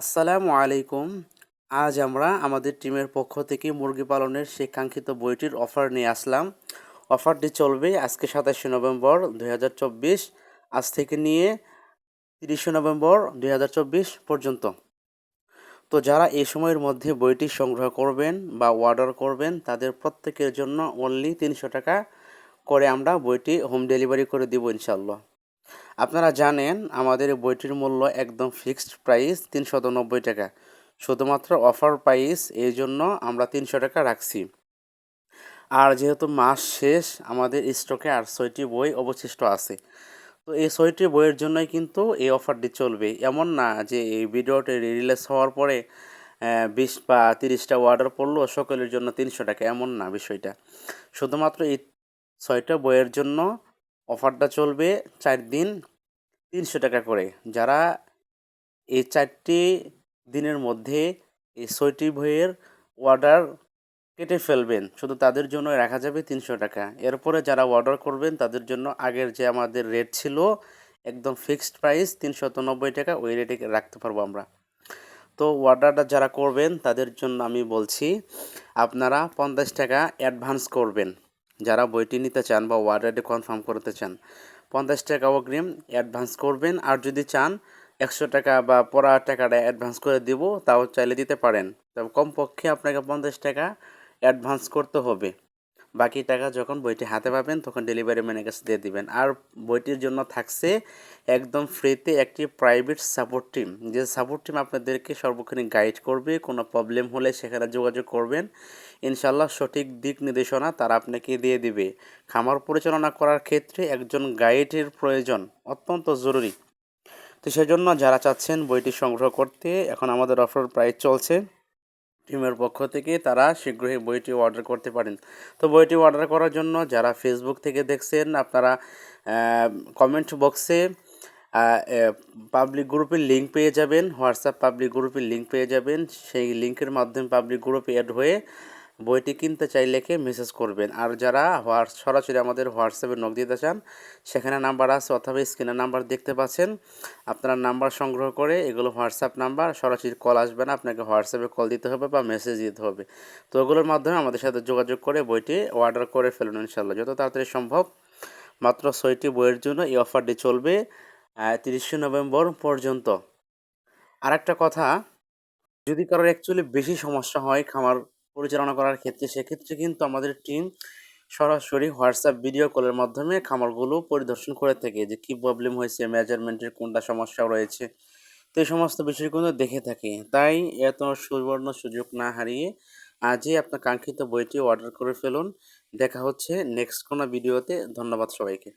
আসসালামু আলাইকুম। আজ আমরা আমাদের টিমের পক্ষ থেকে মুরগি পালনের সেই কাঙ্ক্ষিত বইটির অফার নিয়ে আসলাম। অফারটি চলবে আজকে সাতাশে নভেম্বর দুই হাজার চব্বিশ। আজ থেকে নিয়ে তিরিশে নভেম্বর দু হাজার চব্বিশ পর্যন্ত। তো যারা এই সময়ের মধ্যে বইটি সংগ্রহ করবেন বা অর্ডার করবেন, তাদের প্রত্যেকের জন্য অনলি তিনশো টাকা করে আমরা বইটি হোম ডেলিভারি করে দিব ইনশাল্লাহ আপনারা জানেন আমাদের বইটির মূল্য একদম ফিক্সড প্রাইস তিনশত নব্বই টাকা। শুধুমাত্র অফার প্রাইস এই জন্য আমরা তিনশো টাকা রাখছি। আর যেহেতু মাস শেষ, আমাদের স্টকে আর ছয়টি বই অবশিষ্ট আছে। তো এই ছয়টি বইয়ের জন্যই কিন্তু এই অফারটি চলবে। এমন না যে এই ভিডিওটি রিলিজ হওয়ার পরে বিশ বা তিরিশটা অর্ডার পড়ল, সকলের জন্য তিনশো টাকা, এমন না বিষয়টা। শুধুমাত্র এই ছয়টা বইয়ের জন্য অফারটা চলবে চার দিন তিনশো টাকা করে। যারা এই চারটি দিনের মধ্যে এই ছয়টি বইয়ের অর্ডার কেটে ফেলবেন, শুধু তাদের জন্য রাখা যাবে তিনশো টাকা। এরপরে যারা অর্ডার করবেন, তাদের জন্য আগের যে আমাদের রেট ছিল, একদম ফিক্সড প্রাইস তিনশত নব্বই টাকা, ওই রেটে রাখতে পারব আমরা। তো অর্ডারটা যারা করবেন, তাদের জন্য আমি বলছি, আপনারা পঞ্চাশ টাকা অ্যাডভান্স করবেন। যারা বইটি নিতে চান বা ওয়ার্ডারটি কনফার্ম করতে চান, পঞ্চাশ টাকা অগ্রিম অ্যাডভান্স করবেন। আর যদি চান, একশো টাকা বা পড়া টাকাটা অ্যাডভান্স করে দিব, তাও চাইলে দিতে পারেন। তবে কমপক্ষে আপনাকে পঞ্চাশ টাকা অ্যাডভান্স করতে হবে। বাকি টাকা যখন বইটি হাতে পাবেন, তখন ডেলিভারি ম্যানের কাছে দিয়ে দিবেন। আর বইটির জন্য থাকছে একদম ফ্রিতে একটি প্রাইভেট সাপোর্ট টিম যে সাপোর্ট টিম আপনাদেরকে সর্বক্ষণিক গাইড করবে, কোনো প্রবলেম হলে সেখানে যোগাযোগ করবেন। ইনশাল্লাহ সঠিক দিক নির্দেশনা তারা আপনাকে দিয়ে দিবে। খামার পরিচালনা করার ক্ষেত্রে একজন গাইডের প্রয়োজন অত্যন্ত জরুরি। তো সেজন্য যারা চাচ্ছেন বইটি সংগ্রহ করতে, এখন আমাদের অফার প্রাইস চলছে। টিমের পক্ষ থেকে তারা শীঘ্রই বইটি অর্ডার করতে পারেন। তো বইটি অর্ডার করার জন্য যারা ফেসবুক থেকে দেখছেন, আপনারা কমেন্ট বক্সে পাবলিক গ্রুপের লিঙ্ক পেয়ে যাবেন। হোয়াটসঅ্যাপ পাবলিক গ্রুপের লিঙ্ক পেয়ে যাবেন। সেই লিঙ্কের মাধ্যমে পাবলিক গ্রুপে অ্যাড হয়ে বইটি কিনতে চাইলে মেসেজ করবেন। আর যারা হোয়াটস, সরাসরি আমাদের হোয়াটসঅ্যাপে নক দিতে চান, সেখানে নাম্বার আছে অথবা স্ক্রিনে নাম্বার দেখতে পাচ্ছেন। আপনারা নাম্বার সংগ্রহ করে এগুলো হোয়াটসঅ্যাপ নাম্বার, সরাসরি কল আসবে না, আপনাকে হোয়াটসঅ্যাপে কল দিতে হবে বা মেসেজ দিতে হবে। তো ওগুলোর মাধ্যমে আমাদের সাথে যোগাযোগ করে বইটি অর্ডার করে ফেলুন ইনশাল্লাহ যত তাড়াতাড়ি সম্ভব, মাত্র ছয়টি বইয়ের জন্য এই অফারটি চলবে তিরিশে নভেম্বর পর্যন্ত। আর একটা কথা, যদি কারোর অ্যাকচুয়ালি বেশি সমস্যা হয়, খামার পরিচালনা করার ক্ষেত্রে, সেক্ষেত্রে কিন্তু আমাদের টিম সরাসরি হোয়াটসঅ্যাপ ভিডিও কলের মাধ্যমে খামারগুলো পরিদর্শন করে থাকে যে কী প্রবলেম হয়েছে মেজারমেন্টের কোনটা সমস্যা রয়েছে। তো এই সমস্ত বিষয়গুলো দেখে থাকে। তাই এত সুবর্ণ সুযোগ না হারিয়ে আজই আপনার কাঙ্ক্ষিত বইটি অর্ডার করে ফেলুন। দেখা হচ্ছে নেক্সট কোনো ভিডিওতে ধন্যবাদ সবাইকে।